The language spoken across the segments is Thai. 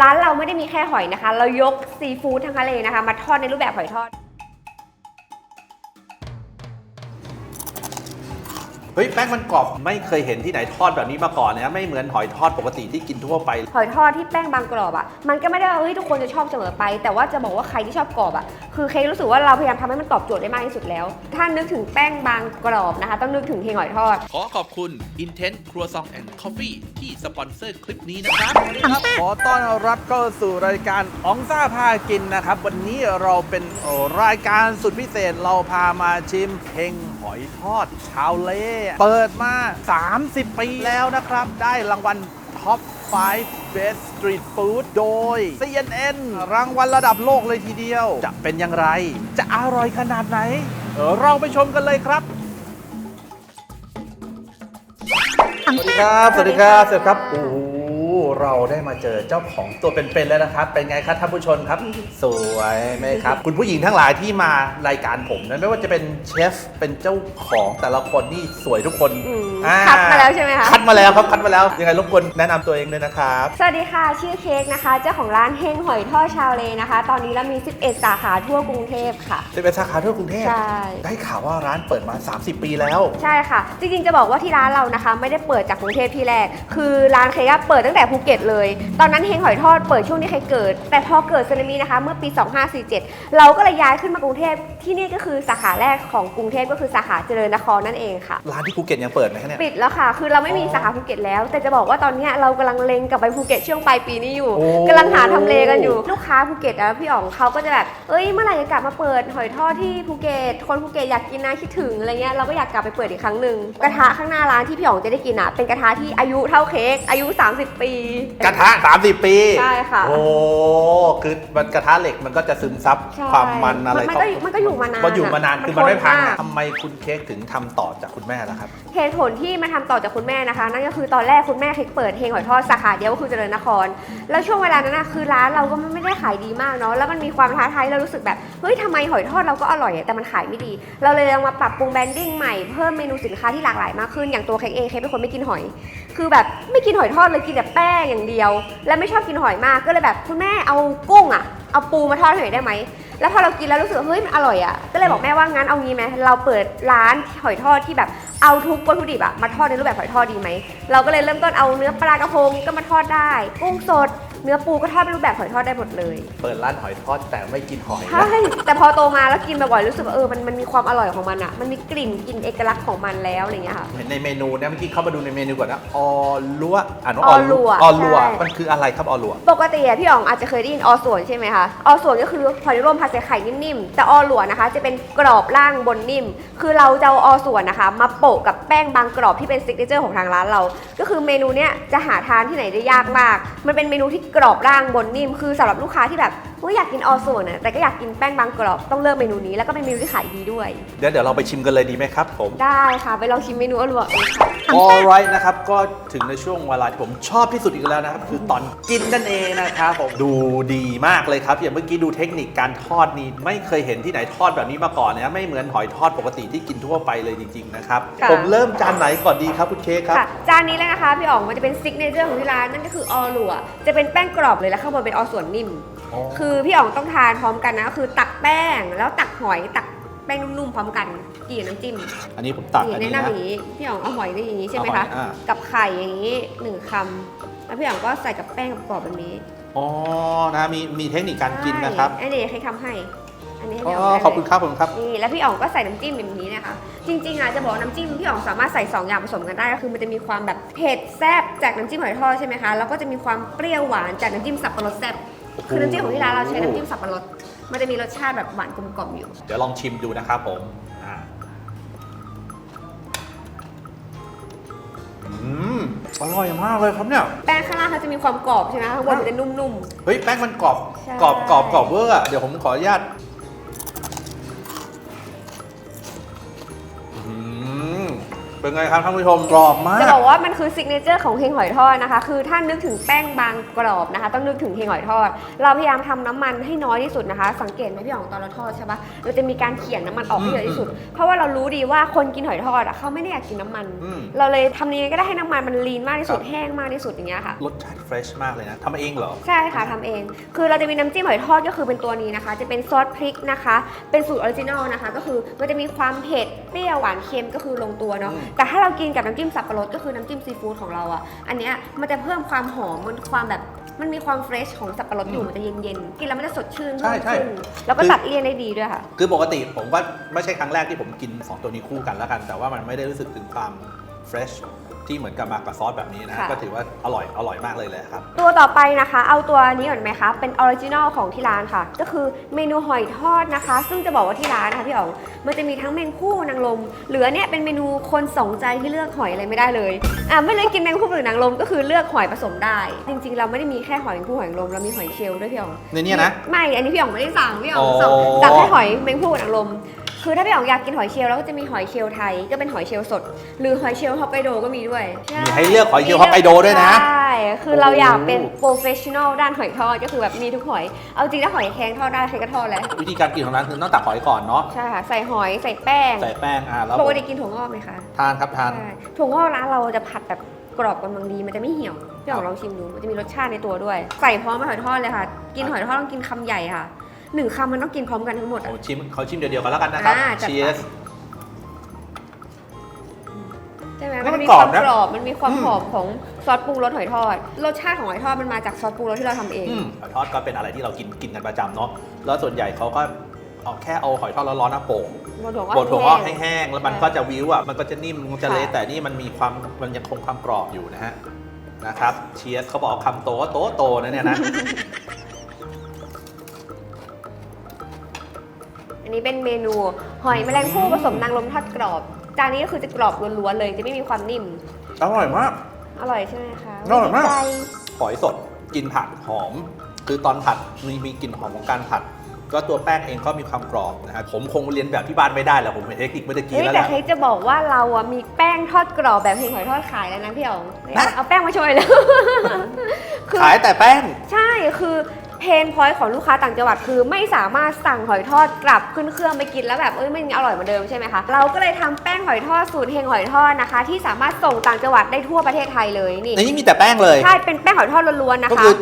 ร้านเราไม่ได้มีแค่หอยนะคะ เรายกซีฟู้ดทั้งทะเลนะคะ มาทอดในรูปแบบหอยทอด ฮ้ยแป้งมันกรอบไม่เคยเห็นที่ไหนทอดแบบนี้มาก่อนนะไม่เหมือนหอยทอดปกติที่กินทั่วไป หอยทอดที่แป้งบางกรอบอะ่ะมันก็ไม่ได้ว่าเฮ้ยทุกคนจะชอบเสมอไป แต่ว่าจะบอกว่าใครที่ชอบกรอบอะ่ะคือเค้กรู้สึกว่าเราพยายามทำให้มันตอบโจทย์ได้มากที่สุดแล้ว ถ้านึกถึงแป้งบางกรอบนะคะ ต้องนึกถึงเฮงหอยทอด ขอขอบคุณ Intent ครัวซองแอนด์คอฟฟี่ที่สปอนเซอร์คลิปนี้นะครับครับ ขอต้อนรับเข้าสู่รายการอองซ่าพากินนะครับ วันนี้เราเป็นรายการสุดพิเศษเราพามาชิมเฮงหอยทอดชาวเล่เปิดมา 30 ปีแล้วนะครับ ได้รางวัลท็อป 5 Best Street Food โดย CNN รางวัลระดับโลกเลยทีเดียว จะเป็นอย่างไร จะอร่อยขนาดไหนเออเราไปชมกันเลยครับสวัสดีครับ สวัสดีครับ สวัสดีครับ โอ้โห เราได้มาเจอเจ้าของตัวเป็นๆแล้วนะครับ เป็นไงครับท่านผู้ชมครับ สวยไหมครับ คุณผู้หญิงทั้งหลายที่มารายการผมนะไม่ว่าจะเป็นเชฟเป็นเจ้าของแต่ละคนนี่สวยทุกคน อืมอ่คัดมาแล้วใช่ไหมคะ คัดมาแล้วครับ คัดมาแล้ว ยังไงรบกวนแนะนำตัวเองด้วยนะครับ สวัสดีค่ะ ชื่อเค้กนะคะ เจ้าของร้านเฮงหอยทอดชาวเลนะคะ ตอนนี้เรามี 11 สาขาทั่วกรุงเทพค่ะ จะเป็นสาขาทั่วกรุงเทพใช่ ได้ข่าวว่าร้านเปิดมา 30 ปีแล้ว ใช่ค่ะ จริงๆ จะบอกว่าที่ร้านเรานะคะ ไม่ได้เปิดจากกรุงเทพที่แรก คือร้านเค้กอะเปิดตั้งแต่ภูเก็ตเลย ตอนนั้นเฮงหอยทอดเปิดช่วงที่เค้กเกิด แต่พอเกิดสึนามินะคะ เมื่อปี 2547 เราก็เลยย้ายขึ้นมากรุงเทพที่นี่ก็คือสาขาแรกของกรุงเทพก็คือสาขาเจริญนครนั่นเองค่ะ ร้านที่ภูเก็ตยังเปิดไหมคะเนี่ยปิดแล้วค่ะ คือเราไม่มีสาขาภูเก็ตแล้ว แต่จะบอกว่าตอนเนี้ยเรากำลังเล็งกลับไปภูเก็ตช่วงปลายปีนี้อยู่โอ้กำลังหาทำเลกันอยู่ ลูกค้าภูเก็ตอะพี่อ๋องเขาก็จะแบบ เอ้ยเมื่อไหร่จะกลับมาเปิด หอยทอดที่ภูเก็ต คนภูเก็ตอยากกินนะคิดถึงอะไรเงี้ย เราก็อยากกลับไปเปิดอีกครั้งหนึ่งกระทะข้างหน้าร้านที่พี่อ๋องจะได้กินอะเป็นกระทะที่อายุเท่าเค้ก อายุ 30 ปี กระทะ 30 ปี ใช่ค่ะ โอ้ คือมันกระทะเหล็กมันก็จะซึมซับใช่ความมันอะไรมันก็อยู่มันก็อยู่มานานมันอยู่มานานอะคือมันไม่พังมันทนอะมากทำไมคุณเค้กถึงทำต่อจากคุณแม่ล่ะครับเหตุผลที่มาทำต่อจากคุณแม่นะคะ นั่นก็คือตอนแรกคุณแม่เค้กเปิดเฮงหอยทอดสาขาเดียวก็คือเจริญนคร แล้วช่วงเวลานั้นนะคือร้านเราก็ไม่ได้ขายดีมากเนาะแล้วมันมีความท้าทายเรารู้สึกแบบเฮ้ยทำไมหอยทอดเราก็อร่อยแต่มันขายไม่ดี เราเลยลองมาปรับปรุงแบรนดิ้งใหม่เพิ่มเมนูสินค้าที่หลากหลายมากขึ้นอย่างตัวเค้กเองเค้กเป็นคนไม่กินหอย คือแบบไม่กินหอยทอดเลยกินแต่แป้งอย่างเดียว และไม่ชอบกินหอยมากก็เลยแบบคุณแม่เอากุ้งอะเอาปูมาทอดให้หน่อยได้ไหม แล้วพอเรากินแล้วรู้สึกว่าเฮ้ยมันอร่อยอะ ก็เลยบอกแม่ว่างั้นเอางี้ไหมเราเปิดร้านหอยทอดที่แบบเอาทุกวัตถุดิบอะมาทอดในรูปแบบหอยทอดดีไหม เราก็เลยเริ่มต้นเอาเนื้อปลากระพงก็มาทอดได้ กุ้งสด เนื้อปูก็ทอดเป็นรูปแบบหอยทอดได้หมดเลย เปิดร้านหอยทอดแต่ไม่กินหอยใช่ แต่พอโตมาแล้วกินบ่อยๆรู้สึกว่าเออมันมันมีความอร่อยของมันอะมันมีกลิ่นกลิ่นเอกลักษณ์ของมันแล้วอะไรเงี้ยค่ะ เห็นในเมนูเนี่ยเมื่อกี้เข้ามาดูในเมนูก่อนนะออลัวอ่านว่าออลัวออลัวใช่ มันคืออะไรครับออลัว ปกติอะพี่อ๋องอาจจะเคยได้ยินออส่วนใช่ไหมคะออส่วนก็คือหอยนางรมผัดใส่ไข่นิ่มๆแต่ออหลวนนะคะ จะเป็นกรอบล่างบนนิ่ม คือเราจะเอาออส่วนนะคะ มาโปะกับแป้งบางกรอบที่เป็นซิกเนเจอร์ของทางร้านเรา ก็คือเมนูเนี้ยจะหาทานที่ไหนได้ยากมาก มันเป็นเมนูที่กรอบร่างบนนิ่มคือสำหรับลูกค้าที่แบบ เฮ้ยอยากกินออส่วนอะแต่ก็อยากกินแป้งบางกรอบต้องเลือกเมนูนี้แล้วก็เป็นเมนูที่ขายดีด้วย เดี๋ยวเดี๋ยวเราไปชิมกันเลยดีไหมครับผม ได้ค่ะ ไปลองชิมเมนูอร่อยเลยค่ะ alright นะครับ ก็ถึงในช่วงเวลาที่ผมชอบที่สุดอีกแล้วนะครับ คือตอนกินนั่นเองนะครับผมดูดีมากเลยครับ อย่างเมื่อกี้ดูเทคนิคการทอดนี่ไม่เคยเห็นที่ไหนทอดแบบนี้มาก่อนนะไม่เหมือนหอยทอดปกติที่กินทั่วไปเลยจริง ๆ นะครับ ค่ะ ผมเริ่มจานไหนก่อนดีครับคุณเค้กครับ ค่ะจานนี้เลยนะคะ พี่อ๋องมันจะเป็นซิกเนเจอร์ของที่ร้านนั่นก็คือออหลัวจะเป็นแป้งกรอบเลยแล้วข้างบนเป็นออส่วนนิ่มอ๋อ คือพี่อ๋องต้องทานพร้อมกันนะก็คือตักแป้งแล้วตักหอยตักแป้งนุ่มๆพร้อมกันกี่กับน้ำจิ้มอันนี้ผมตักนี่อันแนะนี้นำนะอย่างนี้พี่อ๋องเอาหอยได้อย่างนี้ใช่ไหมเอาหคะอยอ่า กับไข่อย่างนี้หนึ่งคำแล้วพี่อ๋องก็ใส่กับแป้งกรอบๆแบบนี้อ๋อนะมีมีเทคนิคการกินนะครับใช่อันนี้ใครทำให้ อันนี้ให้อ๋พี่อ๋อองได้เลย ขอบคุณครับผมครับ นี่แล้วพี่อ๋องก็ใส่น้ำจิ้มแบบนี้นะคะ จริงๆอะจะบอกว่าน้ำจิ้มพี่อ๋องสามารถใส่2อย่างผสมกันได้ก็คือมันจะมีความแบบเผ็ดแซ่บจากน้ำจิ้มหอยทอดใช่ไหมคะแล้วก็จะมีความเปรี้ยวหวานจากน้ำจิ้มสับปะรดแซ่บ คือน้ำจิ้มของที่ร้านเราใช้น้ำจิ้มสับปะรด มันจะมีรสชาติแบบหวานกลมกล่อมอยู่ เดี๋ยวลองชิมดูนะครับผมอ่าอืมอร่อยมากเลยครับเนี่ย แป้งข้างล่างเขาจะมีความกรอบใช่ไหมข้างบนมันจะนุ่ม เฮ้ยแป้งมันกรอบ ใช่ กรอบกรอบกรอบเวอร์อะเดี๋ยวผมขออนุญาต เป็นเป็นไงครับท่านผู้ชมกรอบมาจะกบอกว่ามันคือซิกเนเจอร์ของเฮงหอยทอดนะคะ คือถ้านึกถึงแป้งบางกรอบนะคะ ต้องนึกถึงเฮงหอยทอด เราพยายามทำน้ำมันให้น้อยที่สุดนะคะ สังเกตไหมพี่อ๋องตอนเราทอดใช่ปะเราจะมีการเขี่ยน้ำมันออกให้เยอะที่สุด เพราะว่าเรารู้ดีว่าคนกินหอยทอดอะเขาไม่ได้อยากกินน้ำมัน อืมเราเลยทำยังไงก็ได้ให้น้ำมันมันลีนมากที่สุดครับ แห้งมากที่สุดอย่างเงี้ยค่ะ รสชาติเฟรชมากเลยนะทำมาเองเหรอ ใช่ค่ะทำเอง คือเราจะมีน้ำจิ้มหอยทอดก็คือเป็นตัวนี้นะคะ จะเป็นซอสพริกนะคะ เป็นสูตรออริจินอลนะคะ ก็คือมันจะมีความเผ็ดเปรี้ยวหวานเค็มก็คือลงตัวเนาะ อืมแต่ถ้าเรากินกับน้ำจิ้มสับปะรดก็คือน้ำจิ้มซีฟู้ดของเราอะ อันเนี้ยมันจะเพิ่มความหอมมันความแบบมันมีความเฟรชของสับปะรดอยู่มันจะเย็นๆ กินแล้วมันจะสดชื่นใช่เพิ่มใช่ ขึ้นแล้วก็ตัดเลี่ยนได้ดีด้วยค่ะ คือปกติผมว่าไม่ใช่ครั้งแรกที่ผมกิน2ตัวนี้คู่กันแล้วกัน แต่ว่ามันไม่ได้รู้สึกถึงความ เฟรชที่เหมือนกับมากับซอสแบบนี้นะ ค่ะ ก็ถือว่าอร่อยอร่อยมากเลยแหละครับ ตัวต่อไปนะคะ เอาตัวนี้ก่อนไหมคะ เป็นออริจินอลของที่ร้านค่ะ ก็คือเมนูหอยทอดนะคะ ซึ่งจะบอกว่าที่ร้านนะคะพี่อ๋องมันจะมีทั้งแมงคู่นางลม เหลือเนี่ยเป็นเมนูคนสองใจที่เลือกหอยอะไรไม่ได้เลย อะไม่เลยกินแมงคู่หรือนางลมก็คือเลือกหอยผสมได้ จริงๆ เราไม่ได้มีแค่หอยคู่หอยนางลมเรามีหอยเชลล์ด้วยพี่อ๋องในเนี้ยนะ ไม่ อันนี้พี่อ๋องไม่ได้สั่งพี่อ๋องสั่งอ๋อ สั่งแค่หอยแมงผู้กับนางลม คือถ้าพี่อ๋องอยากกินหอยเชลล์แล้วก็จะมีหอยเชลล์ไทยก็เป็นหอยเชลล์สด หรือหอยเชลล์ฮอกไกโดก็มีด้วยมีให้เลือกหอยเชลล์ฮอกไกโดด้วยนะใช่คือเราอยากเป็นโอ้โหโปรเฟชชั่นอลด้านหอยทอดก็คือแบบมีทุกหอยเอาจริงถ้าหอยแครงทอดได้ใครก็ทอดแหละวิธีการกินของร้านคือต้องตักหอยก่อนเนาะใช่ค่ะใส่หอยใส่แป้งใส่แป้งอะแล้วปกติกินถั่วงอกไหมคะทานครับทานใช่ถั่วงอกร้านเราจะผัดแบบกรอบกำลังดีมันจะไม่เหี่ยวพี่อ๋องลองชิมดูมันจะมีรสชาติในตัวด้วย ใส่พร้อมกับหอยทอดเลยค่ะ กินหอยทอดต้องกินคำใหญ่ค่ะ หนึ่งคำมันต้องกินพร้อมกันทั้งหมดอะ ผมชิมเขาชิมเดียวๆกันแล้วกันนะครับอ่าจัดไป เชียส ใช่ไหมแล้วมันมันมีกรคอบวามนะกรอบ มันมีความอืม หอมของซอสปรุงรสหอยทอด รสชาติของหอยทอดมันมาจากซอสปรุงรสที่เราทำเองอืมหอยทอดก็เป็นอะไรที่เรากินกินกันประจำเนาะแล้วส่วนใหญ่เขาก็เอาแค่เอาหอยทอดร้อนๆนะโป่งบนถั่วงอกบดถั่วงอกแห้ง แห้งๆแล้วมันใช่ก็จะวิวอะมันก็จะนิ่มมันจะเละค่ะ แต่นี่มันมีความมันยังคงความกรอบอยู่นะฮะนะครับเชียสเขาบอกคำโตก็โตโตนะเนี่ยนะ อันนี้เป็นเมนูหอยแมลงภู่ผสมนางรมทอดกรอบ จานนี้ก็คือจะกรอบล้วนๆเลย จะไม่มีความนิ่ม อร่อยมาก อร่อยใช่ไหมคะอร่อยมากดีใจหอยสดกินผัดหอม คือตอนผัดมีมีกลิ่นหอมของการผัด ก็ตัวแป้งเองก็มีความกรอบนะฮะผมคงเรียนแบบที่บ้านไม่ได้แล้วผมเห็นเทคนิคเมื่อกี้เฮ้ยแล้วแหแต่ละเค้กจะบอกว่าเราอะมีแป้งทอดกรอบแบบเฮงหอยทอดขายแล้วนะพี่อ๋องนะ เอาแป้งมาโชยแล้วคือ ขายแต่แป้ง ใช่คือ เพนพอยต์ของลูกค้าต่างจังหวัดคือไม่สามารถสั่งหอยทอดกลับขึ้นเครื่องไปกินแล้วแบบเอ้ยมันอร่อยเหมือนเดิมใช่ไหมคะเราก็เลยทำแป้งหอยทอดสูตรเฮงหอยทอดนะคะ ที่สามารถส่งต่างจังหวัดได้ทั่วประเทศไทยเลยนี่ในนี้มีแต่แป้งเลยใช่เป็นแป้งหอยทอดล้วนๆนะก็คะคือ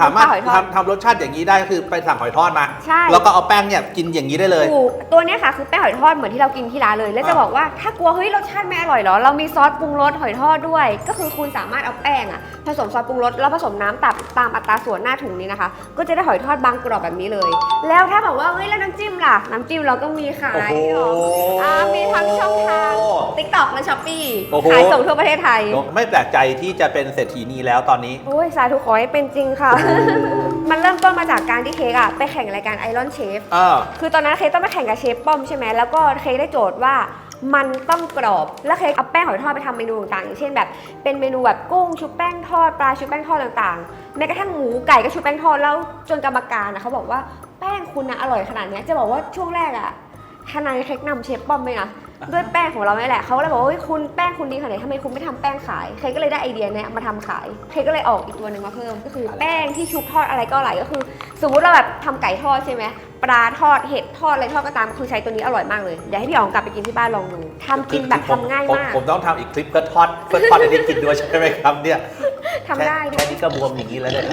สามารถน้ำปลหอยทอดทำทำรสชาติอย่างนี้ได้ก็คือไปสั่งหอยทอดมาใช่ แล้วก็เอาแป้งเนี่ยกินอย่างนี้ได้เลย ถูกตัวเนี้ยค่ะคือแป้งหอยทอดเหมือนที่เรากินที่ร้านเลย แล้วจะอ่า บอกว่าถ้ากลัวเฮ้ยรสชาติไม่อร่อยเหรอเรามีซอสปรุงรสหอยทอดด้วย ก็คือคุณสามารถเอาแป้งอะผสมซอสปรุงรสแล้วผสมน้ำตับตามอัตราส่วนหน้าถุงนี้นะคะ ก็จะได้หอยทอดบางกรอบแบบนี้เลย แล้วถ้าบอกว่าเฮ้ยแล้วน้ำจิ้มล่ะ น้ำจิ้มเราก็มีขายโอ้โห อ่ามีทั้งช่องทาง TikTok และ Shopee โอ้โห ขายส่งทั่วประเทศไทย ไม่แปลกใจที่จะเป็นเศรษฐีนีแล้วตอนนี้ โอ้ยสาธุขอให้เป็นจริงค่ะมันเริ่มต้นมาจากการที่เค้กอะไปแข่งรายการไอรอนเชฟเออ คือตอนนั้นเค้กต้องไปแข่งกับเชฟป้อมใช่ไหมแล้วก็เค้กได้โจทย์ว่ามันต้องกรอบ แล้วเค้กเอาแป้งหอยทอดไปทำเมนูต่างๆอย่างเช่นแบบ เป็นเมนูแบบกุ้งชุบแป้งทอดปลาชุบแป้งทอดต่างๆแม้กระทั่งหมูไก่ก็ชุบแป้งทอดแล้วจนกรรมการนะเขาบอกว่าแป้งคุณนะอร่อยขนาดเนี้ยจะบอกว่าช่วงแรกอะทนายเค้กนำเชฟป้อมไปนะ ด้วยแป้งของเรานี่แหละเขาก็เลยบอกว่าเฮ้ยคุณแป้งคุณดีขนาดไหนทำไมคุณไม่ทำแป้งขายเค้กก็เลยได้ไอเดียเนี้ยมาทำขายเค้กก็เลยออกอีกตัวหนึ่งมาเพิ่ม ก็คือแป้งที่ชุบทอดอะไรก็อร่อยก็คือ สมมุติเราแบบทำไก่ทอดใช่ไหมปลาทอดเห็ดทอดอะไรทอดก็ตามคือใช้ตัวนี้อร่อยมากเลยเดี๋ยวให้พี่อ๋องกลับไปกินที่บ้านลองดูทำกินแบบผมทำง่ายผมมากผมต้องทำอีกคลิปเพื่อทอดเพื่อทอดอันนี้กินด้วยใช่ไหมครับเนี่ย ทำได้แค่ด้วยแค่นี้ก็บวมอย่างนี้แล้วเนี่ย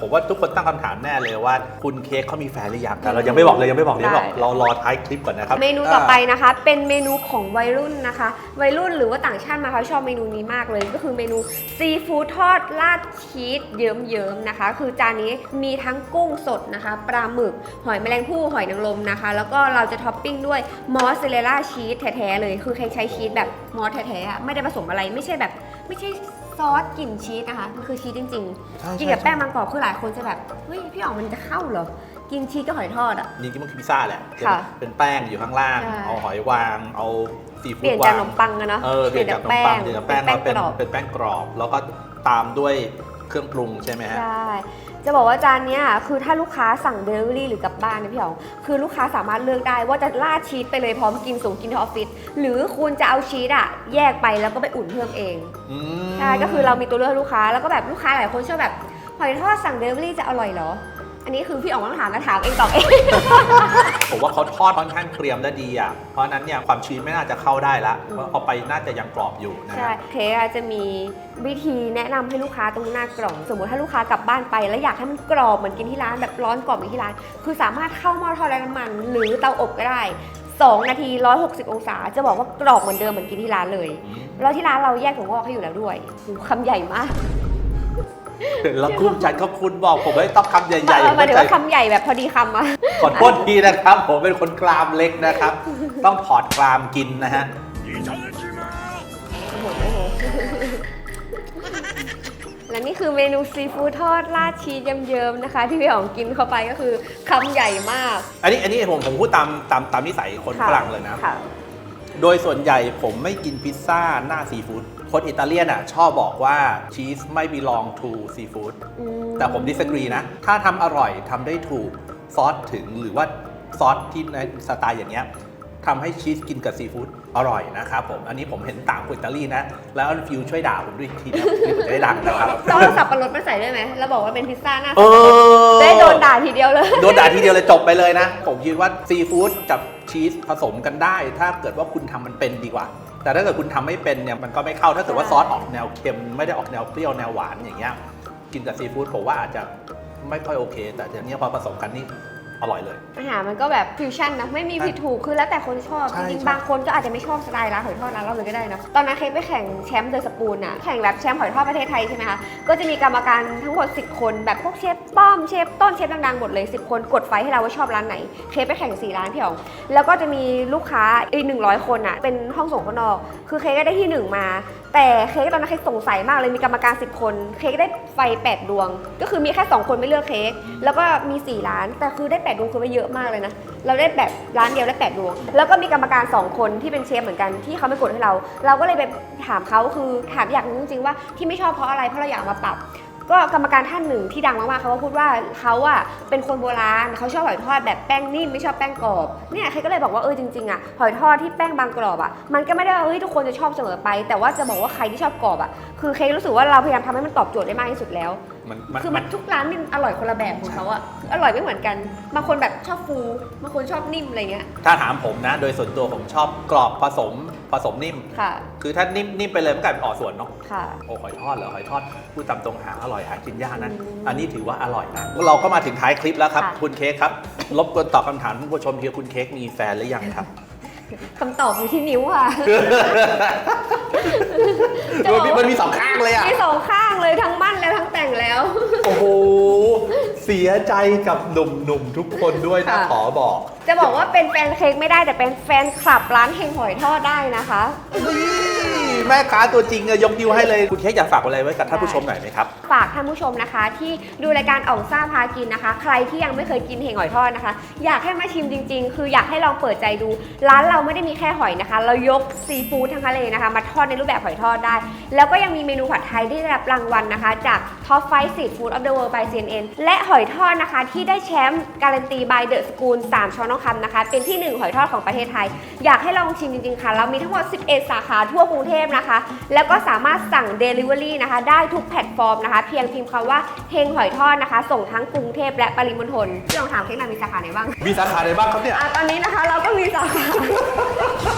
ผมว่าทุกคนตั้งคำถามแน่เลยว่า คุณเค้กเขามีแฟนหรือยังแต่เรายังไม่บอกเลยยังไม่บอกเลยยังไม่บอกได้ เรารอท้ายคลิปก่อนนะครับเมนูต่อไปนะคะ เป็นเมนูของวัยรุ่นนะคะ วัยรุ่นหรือว่าต่างชาติมาเขาชอบเมนูนี้มากเลย ก็คือเมนูซีฟู้ดทอดราดชีสเยิ้มๆนะคะ คือจานนี้มีทั้งกุ้งสดนะคะปลาหมึก หอยแมลงภู่หอยนางรมนะคะ แล้วก็เราจะท็อปปิ้งด้วยมอสซาเรลล่าชีสแท้ๆเลยคือใครใช้ชีสแบบมอสแท้ๆอะไม่ได้ผสมอะไรไม่ใช่แบบไม่ใช่ซอสกลิ่นชีสนะคะ มันคือชีสจริงใช่ๆใช่กินกับแป้งบางกรอบคือหลายคนจะแบบเฮ้ยพี่อ๋องมันจะเข้าเหรอ กินชีสกับหอยทอดอะนี่มันคือพิซซ่าแหละค่ะเป็นแป้งอยู่ข้างล่าง ใช่ เอาหอยวาง เอาซีเปฟู้ลี่ยดนจากวาขงนมปังอะเนาะเออเปลี่ยนจากขนมปังเปลี่ยนจากแป้งเป็นมาเป็นกรอบ เป็นแป้งกรอบ แล้วก็ตามด้วยเครื่องปรุงใช่ไหมฮะ ใช่ จะบอกว่าจานเนี้ยคือถ้าลูกค้าสั่งเดลิเวอรี่หรือกลับบ้านนะพี่หยองคือลูกค้าสามารถเลือกได้ว่าจะราดชีสไปเลยพร้อมกินส่งกินที่ออฟฟิศหรือคุณจะเอาชีสอะแยกไปแล้วก็ไปอุ่นเพิ่มเอง อืมใช่ ก็คือเรามีตัวเลือกให้ลูกค้าแล้วก็แบบลูกค้าหลายคนชอบแบบหอยทอดสั่งเดลิเวอรี่จะอร่อยเหรอ อันนี้คือพี่อ๋องต้องถามนะถามเองตอบเอง ผมว่าเขาทอดค่อนข้างเคลียมและดีอะ เพราะฉะนั้นเนี่ยความชื้นไม่น่าจะเข้าได้ละเพราะเอาไปน่าจะยังกรอบอยู่นะใช่ฮะเค้กอะจะมีวิธีแนะนำให้ลูกค้าตรงหน้ากล่อง สมมติถ้าลูกค้ากลับบ้านไป แล้วอยากให้มันกรอบเหมือนกินที่ร้านแบบร้อนกรอบเหมือนที่ร้าน คือสามารถเข้าหม้อทอดไร้น้ำมัน หรือเตาอบก็ได้ 2 นาที 160 องศา จะบอกว่ากรอบเหมือนเดิมเหมือนกินที่ร้านเลย อืม แล้วที่ร้านเราแยกถั่วงอกให้อยู่แล้วด้วยโอ้โหคำใหญ่มาก แล้วคุณฉันก็คุณบอกผมไม่ต้องคำใหญ่ๆเออหมายถึงว่าเข้าใจคำใหญ่แบบพอดีคำอะขอโทษทีนะครับ ผมเป็นคนกรามเล็กนะครับ ต้องถอดกรามกินนะฮะและนี่คือเมนูซีฟู้ดทอดราดชีสเยิ้มๆนะคะ ที่พี่อ๋องกินเข้าไปก็คือคำใหญ่มาก อันนี้อันนี้ผมผมพูดตามตามตามนิสัยคนค่ะฝรั่งเลยนะค่ะโดยส่วนใหญ่ผมไม่กินพิซซ่าหน้าซีฟู้ด คนอิตาเลียนอะชอบบอกว่าชีสไม่ belong to seafood อืมแต่ผม disagree นะ ถ้าทำอร่อยทำได้ถูกซอสถึงหรือว่าซอสที่ในสไตล์อย่างเงี้ยทำให้ชีสกินกับซีฟู้ดอร่อยนะครับผม อันนี้ผมเห็นต่างคนอิตาลีนะ แล้วฟิวช่วยด่าผมด้วยอีกทีนะนี่ผมจะได้ดังนะครับ ต้องเอาสับปะรดมาใส่ด้วยไหมแล้วบอกว่าเป็นพิซซ่าหน้าเออได้โดนด่าทีเดียวเลย โดนด่าทีเดียวเลยจบไปเลยนะ ผมคิดว่าซีฟู้ดกับชีสผสมกันได้ ถ้าเกิดว่าคุณทำมันเป็นดีกว่า แต่ถ้าเกิดคุณทำไม่เป็นเนี่ยมันก็ไม่เข้าถ้าเกิดว่าซอสออกแนวเค็มไม่ได้ออกแนวเปรี้ยวแนวหวานอย่างเงี้ยกินกับซีฟู้ดผมว่าอาจจะไม่ค่อยโอเค แต่เดี๋ยวนี้พอผสมกันนี่ อร่อยเลย อาหารมันก็แบบฟิวชั่นนะไม่มีผิดถูกคือแล้วแต่คนชอบใช่จริงใช่ ๆบางคนก็อาจจะไม่ชอบสไตล์ร้านหอยทอดร้านเราเลยก็ได้นะตอนนั้นเคยไปแข่งแชมป์เดอะสปูนอะแข่งแบบแชมป์หอยทอดประเทศไทยใช่ไหมคะก็จะมีกรรมการทั้งหมด 10 คนแบบพวกเชฟป้อมเชฟต้นเชฟดังๆหมดเลย 10 คนกดไฟให้เราว่าชอบร้านไหน เคยไปแข่ง4ร้านพี่อ๋องแล้วก็จะมีลูกค้าอีก100 คนอะเป็นห้องส่งข้างนอก คือเคก็ได้ที่หนึ่งมา แต่เค้กตอนนั้นเค้กสงสัยมากเลยมีกรรมการ 10 คน เค้กได้ไฟ 8 ดวง ก็คือมีแค่ 2 คนไม่เลือกเค้กแล้วก็มี 4 ร้าน แต่คือได้ 8 ดวงคือไม่เยอะมากเลยนะ เราได้แบบร้านเดียวได้ 8 ดวง แล้วก็มีกรรมการ 2 คนที่เป็นเชฟเหมือนกันที่เขาไม่กดให้เรา เราก็เลยไปถามเขาคือถามอยากรู้จริงๆว่าที่ไม่ชอบเพราะอะไรเพราะเราอยากมาปรับ ก็กรรมการท่านหนึ่งที่ดังมากๆเขาก็พูดว่าเขาอะเป็นคนโบราณเขาชอบหอยทอดแบบแป้งนิ่มไม่ชอบแป้งกรอบเนี่ยใครก็เลยบอกว่าเออจริงๆอะหอยทอดที่แป้งบางกรอบอะมันก็ไม่ได้ว่าเฮ้ยทุกคนจะชอบเสมอไป แต่ว่าจะบอกว่าใครที่ชอบกรอบอะคือเครู้สึกว่าเราพยายามทำให้มันตอบโจทย์ได้มากที่สุดแล้วมันมันคือมัมันนทุกร้านมันอร่อยคนละแบบของเขาอะอร่อยไม่เหมือนกัน บางคนแบบชอบฟูบางคนชอบนิ่มอะไรเงี้ย ถ้าถามผมนะ โดยส่วนตัวผมชอบกรอบผสมผสมนิ่ม ค่ะ คือถ้านิ่มนิ่มไปเลยมันกลายเป็นอ่อส่วนเนาะ ค่ะ โอ้หอยทอดเหรอหอยทอดพูดตามตรงหาอร่อยหากินยากนะอืมอันนี้ถือว่าอร่อยนะเราก็มาถึงท้ายคลิปแล้วครับ ค่ะ คุณเค้กครับรบกวนตอบคำถามท่านผู้ชมทีคุณเค้กมีแฟนหรือยังครับ คำตอบอยู่ที่นิ้วค่ะ จะมันบอกมีว่ามันมีสองข้างเลยอะมีสองข้างเลยทั้งมั่นแล้วทั้ง แต่งแล้ว โอ้โห เสียใจกับหนุ่มๆทุกคนด้วยนะค่ะ ขอบอกจะบอกว่าเป็นแฟนเค้กไม่ได้แต่เป็นแฟนคลับร้านเฮงหอยทอดได้นะคะ นี่ แม่ค้าตัวจริงอะยกนิ้วให้เลยคุณเค้กอยากฝากอะไรไว้กับท่านผู้ชมหน่อยไหมครับ ฝากท่านผู้ชมนะคะ ที่ดูรายการอ่องซ่าพากินนะคะ ใครที่ยังไม่เคยกินเฮงหอยทอดนะคะ อยากให้มาชิมจริง ๆ คืออยากให้ลองเปิดใจดู ร้านเราไม่ได้มีแค่หอยนะคะ เรายกซีฟู้ดทั้งทะเลนะคะ มาทอดในรูปแบบหอยทอดได้ แล้วก็ยังมีเมนูผัดไทยที่ได้รับรางวัลนะคะ จาก Top 5 Street Food of the World by CNN และหอยทอดนะคะ ที่ได้แชมป์การันตี by The School 3ช้อนทองคำนะคะ เป็นที่หนึ่งหอยทอดของประเทศไทย อยากให้ลองชิมจริงๆค่ะ เรามีทั้งหมด 11 สาขาทั่วกรุงเทพนะคะ แล้วก็สามารถสั่ง Delivery นะคะ ได้ทุกแพลตฟอร์มนะคะ เพียงพิมพ์คำว่าเฮงหอยทอดนะคะ ส่งทั้งกรุงเทพและปริมณฑลพี่ลองถามเค้กหน่อยมีสาขาไหนบ้าง มีสาขาไหนบ้างครับเนี่ย อะตอนนี้นะคะเราก็มีสาขา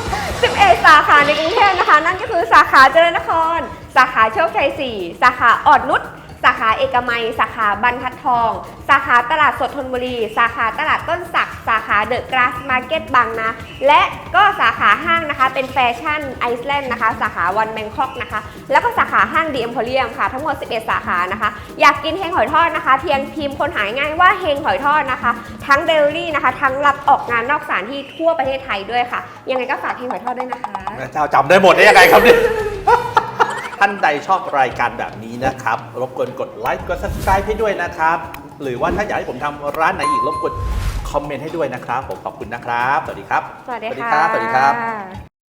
11 สาขาในกรุงเทพนะคะ นั่นก็คือสาขาเจริญนคร สาขาโชคชัย 4 สาขาอ่อนนุช สาขาเอกมัย สาขาบรรทัดทอง สาขาตลาดสดธนบุรี สาขาตลาดต้นสัก สาขาเดอะกราสมาร์เก็ตบางนา และก็สาขาห้างนะคะ เป็นแฟชั่นไอซ์แลนด์นะคะ สาขาวันแบงคอกนะคะ แล้วก็สาขาห้างดีเอ็มโพเรียมค่ะ ทั้งหมด 11 สาขานะคะ อยากกินเฮงหอยทอดนะคะ เพียงพิมพ์คนหายง่ายว่าเฮงหอยทอดนะคะ ทั้งเดลิเวอรี่นะคะ ทั้งรับออกงานนอกสถานที่ทั่วประเทศไทยด้วยค่ะ ยังไงก็ฝากเฮงหอยทอดด้วยนะคะ เจ้าจำได้หมดได้ยังไงครับเนี่ย ท่านใดชอบรายการแบบนี้นะครับ รบกวนกดไลค์กด subscribe ให้ด้วยนะครับ หรือว่าถ้าอยากให้ผมทำร้านไหนอีกรบกวนคอมเมนต์ให้ด้วยนะครับ ผมขอบคุณนะครับ สวัสดีครับ สวัสดีสวัสดีค่ะครับสวัสดีครับ